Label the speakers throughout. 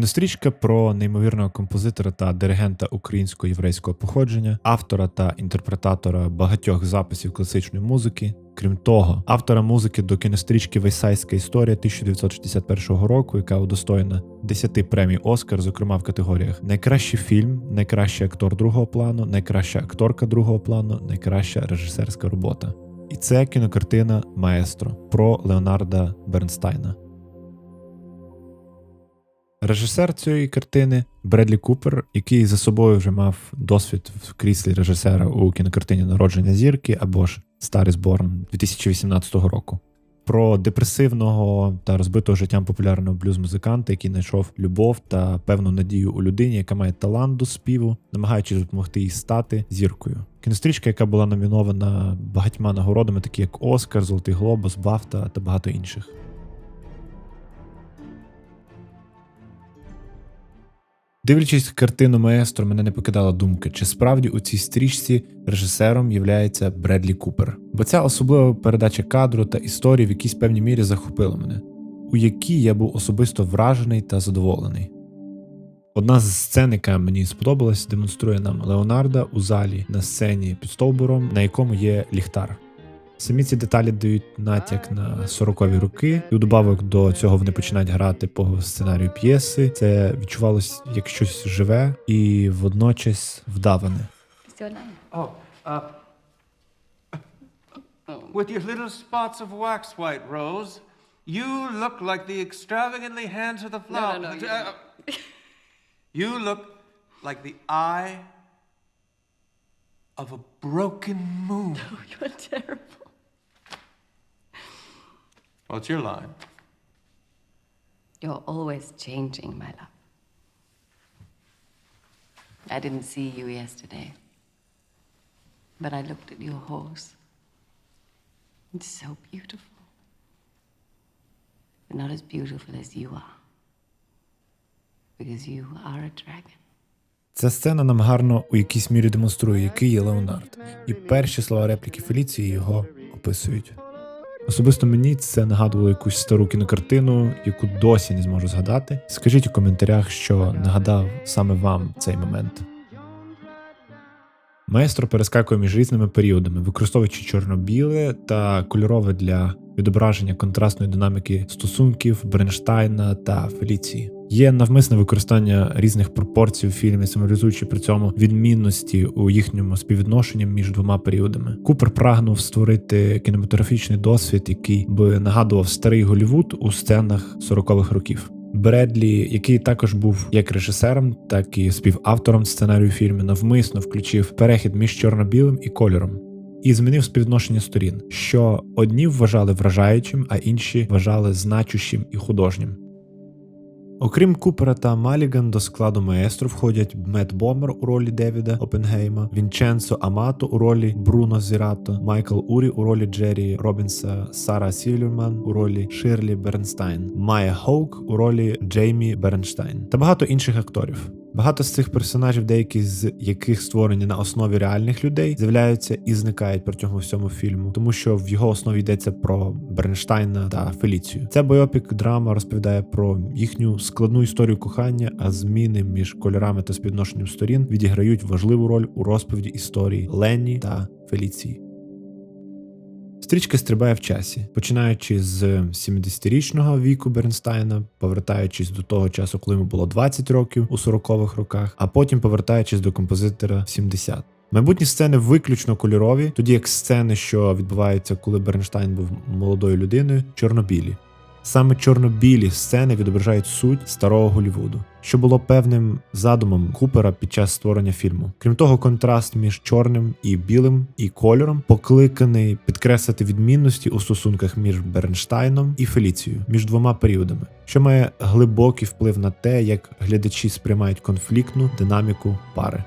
Speaker 1: Кінострічка про неймовірного композитора та диригента українсько-єврейського походження, автора та інтерпретатора багатьох записів класичної музики. Крім того, автора музики до кінострічки Вейсайська історія 1961 року, яка удостоєна 10 премій Оскар, зокрема в категоріях Найкращий фільм, найкращий актор другого плану, найкраща акторка другого плану, найкраща режисерська робота. І це кінокартина Маестро про Леонарда Бернстайна. Режисер цієї картини Бредлі Купер, який за собою вже мав досвід в кріслі режисера у кінокартині Народження зірки або ж Старий Зборн 2018 року. Про депресивного та розбитого життям популярного блюз-музиканта, який знайшов любов та певну надію у людині, яка має талант до співу, намагаючись допомогти їй стати зіркою. Кінострічка, яка була номінована багатьма нагородами, такі як Оскар, Золотий Глобус, Бафта та багато інших. Дивлячись картину маестро, мене не покидала думка, чи справді у цій стрічці режисером є Бредлі Купер. Бо ця особлива передача кадру та історії в якійсь певній мірі захопила мене, у якій я був особисто вражений та задоволений. Одна з сцен, яка мені сподобалась, демонструє нам Леонарда у залі на сцені під стовбуром, на якому є ліхтар. Самі ці деталі дають натяк на 40-ві роки, і у добавок до цього вони починають грати по сценарію п'єси. Це відчувалось як щось живе і водночас вдаване.
Speaker 2: Oh, uh. With your little spots of wax, White Rose, you look like the extravagantly hands of the flower.
Speaker 3: no, you
Speaker 2: Uh, you look like the eye of a broken moon.
Speaker 3: No, You're terrible.
Speaker 2: What's your line?
Speaker 3: You're always changing, my love. I didn't see you yesterday, but I looked at your horse. It's so beautiful. But not as beautiful as you are. Because you are a dragon.
Speaker 1: Ця сцена нам гарно у якійсь мірі демонструє, який є Леонард, і перші слова репліки Феліції його описують. Особисто мені це нагадувало якусь стару кінокартину, яку досі не зможу згадати. Скажіть у коментарях, що нагадав саме вам цей момент. Маестро перескакує між різними періодами, використовуючи чорно-біле та кольорове для відображення контрастної динаміки стосунків Бренштайна та Феліції. Є навмисне використання різних пропорцій у фільмі, символізуючи при цьому відмінності у їхньому співвідношенні між двома періодами. Купер прагнув створити кінематографічний досвід, який би нагадував старий Голівуд у сценах 40-х років. Бредлі, який також був як режисером, так і співавтором сценарію фільму, навмисно включив перехід між чорно-білим і кольором. І змінив співвідношення сторін, що одні вважали вражаючим, а інші вважали значущим і художнім. Окрім Купера та Маліган, до складу маестро входять Мет Бомер у ролі Девіда Опенгейма, Вінченцо Амато у ролі Бруно Зірато, Майкл Урі у ролі Джері Робінса, Сара Сільверман у ролі Ширлі Бернстайн, Майя Хоук у ролі Джеймі Бернштайн та багато інших акторів. Багато з цих персонажів, деякі з яких створені на основі реальних людей, з'являються і зникають протягом всьому фільму, тому що в його основі йдеться про Бернштайна та Феліцію. Ця бойопік драма розповідає про їхню складну історію кохання, а зміни між кольорами та співношенням сторін відіграють важливу роль у розповіді історії Ленні та Феліції. Стрічка стрибає в часі, починаючи з 70-річного віку Бернстайна, повертаючись до того часу, коли йому було 20 років у 40-х роках, а потім повертаючись до композитора в 70. Майбутні сцени виключно кольорові, тоді як сцени, що відбуваються, коли Бернштайн був молодою людиною, чорно-білі. Саме чорно-білі сцени відображають суть старого Голівуду, що було певним задумом Купера під час створення фільму. Крім того, контраст між чорним і білим і кольором покликаний підкреслити відмінності у стосунках між Бернштайном і Феліцією між двома періодами, що має глибокий вплив на те, як глядачі сприймають конфліктну динаміку пари.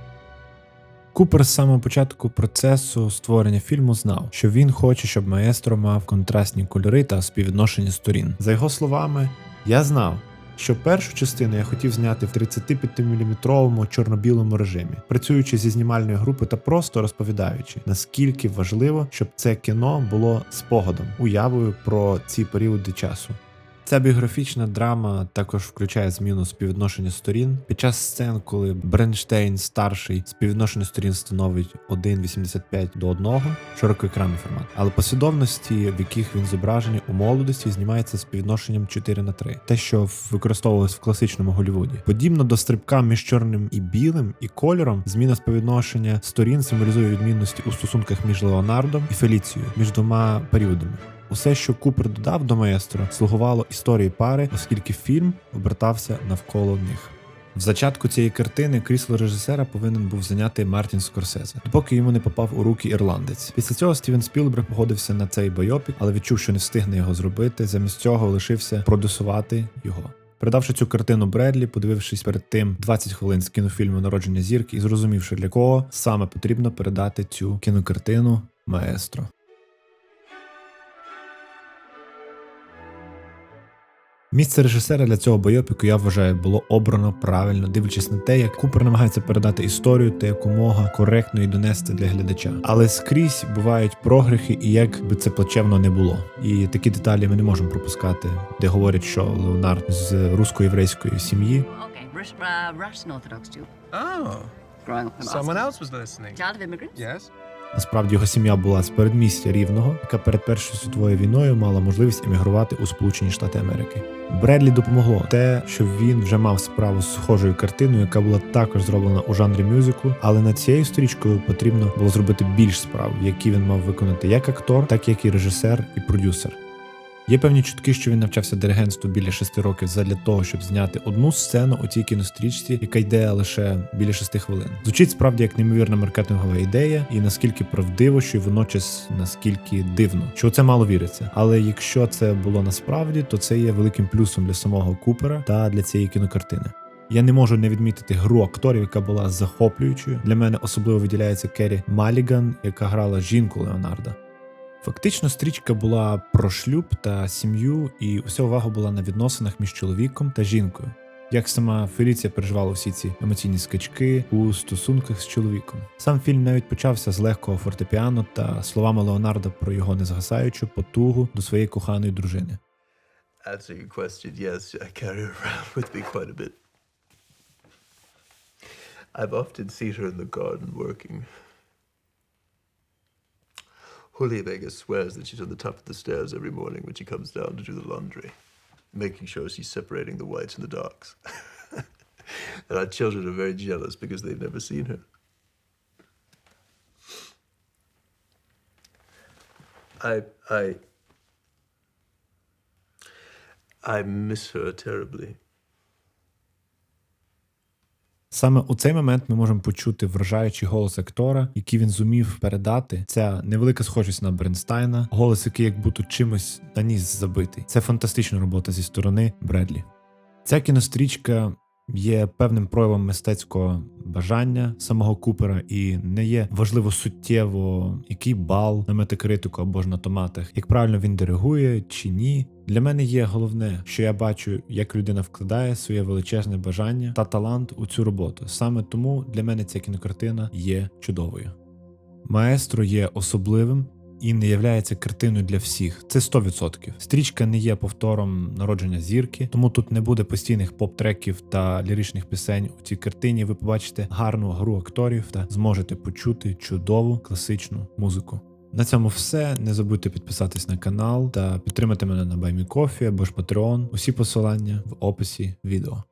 Speaker 1: Купер з самого початку процесу створення фільму знав, що він хоче, щоб маестро мав контрастні кольори та співвідношення сторін. За його словами, я знав, що першу частину я хотів зняти в 35-мм чорно-білому режимі, працюючи зі знімальною групою та просто розповідаючи, наскільки важливо, щоб це кіно було спогадом, уявою про ці періоди часу. Ця біографічна драма також включає зміну співвідношення сторін. Під час сцен, коли Бренштейн старший співвідношення сторін становить 1,85 до 1, широкоекранний формат. Але послідовності, в яких він зображений у молодості, знімається співвідношенням 4 на 3. Те, що використовувалось в класичному Голлівуді. Подібно до стрибка між чорним і білим і кольором, зміна співвідношення сторін символізує відмінності у стосунках між Леонардом і Феліцією між двома періодами. Усе, що Купер додав до маестро, слугувало історії пари, оскільки фільм обертався навколо них. В зачатку цієї картини крісло режисера повинен був зайняти Мартін Скорсезе, допоки йому не попав у руки ірландець. Після цього Стівен Спілберг погодився на цей байопік, але відчув, що не встигне його зробити. Замість цього лишився продюсувати його. Передавши цю картину Бредлі, подивившись перед тим 20 хвилин з кінофільму Народження зірки і зрозумівши для кого саме потрібно передати цю кінокартину маестро. Місце режисера для цього бойопіку, я вважаю, було обрано правильно, дивлячись на те, як Купер намагається передати історію та якомога коректно і донести для глядача. Але скрізь бувають прогрехи, і як би це плачевно не було. І такі деталі ми не можемо пропускати, де говорять, що Леонард з русько-єврейської сім'ї.
Speaker 3: Okay, Russian, uh, Orthodox Jew.
Speaker 2: Oh,
Speaker 3: Growing up in
Speaker 2: someone else was listening.
Speaker 3: Child of immigrants?
Speaker 2: Yes?
Speaker 1: Насправді його сім'я була з передмістя рівного, яка перед першою світовою війною мала можливість емігрувати у Сполучені Штати Америки. Бредлі допомогло те, що він вже мав справу з схожою картиною, яка була також зроблена у жанрі мюзику, але над цією стрічкою потрібно було зробити більш справ, які він мав виконати як актор, так як і режисер і продюсер. Є певні чутки, що він навчався диригентству біля шести років задля того, щоб зняти одну сцену у цій кінострічці, яка йде лише біля шести хвилин. Звучить справді як неймовірна маркетингова ідея, і наскільки правдиво, що й водночас наскільки дивно, що це мало віриться. Але якщо це було насправді, то це є великим плюсом для самого Купера та для цієї кінокартини. Я не можу не відмітити гру акторів, яка була захоплюючою. Для мене особливо виділяється Керрі Маліган, яка грала жінку Леонарда. Фактично, стрічка була про шлюб та сім'ю, і уся увага була на відносинах між чоловіком та жінкою. Як сама Феліція переживала всі ці емоційні скачки у стосунках з чоловіком. Сам фільм навіть почався з легкого фортепіано та словами Леонарда про його незгасаючу потугу до своєї коханої дружини.
Speaker 4: Answering your question, yes, I. I've often seen her in the garden working. Julia Vega swears that she's on the top of the stairs every morning when she comes down to do the laundry, making sure she's separating the whites and the darks. and our children are very jealous because they've never seen her. I, I, I miss her terribly.
Speaker 1: Саме у цей момент ми можемо почути вражаючий голос актора, який він зумів передати. Ця невелика схожість на Бренстайна, голос, який як будто чимось на ніс забитий. Це фантастична робота зі сторони Бредлі. Ця кінострічка є певним проявом мистецького бажання самого Купера і не є важливо суттєво, який бал на метакритику або ж на томатах, як правильно він диригує чи ні. Для мене є головне, що я бачу, як людина вкладає своє величезне бажання та талант у цю роботу. Саме тому для мене ця кінокартина є чудовою. Маестро є особливим і не являється картиною для всіх. Це 100%. Стрічка не є повтором народження зірки, тому тут не буде постійних поп-треків та ліричних пісень. У цій картині ви побачите гарну гру акторів та зможете почути чудову класичну музику. На цьому все. Не забудьте підписатись на канал та підтримати мене на BuyMeCoffee або ж Patreon. Усі посилання в описі відео.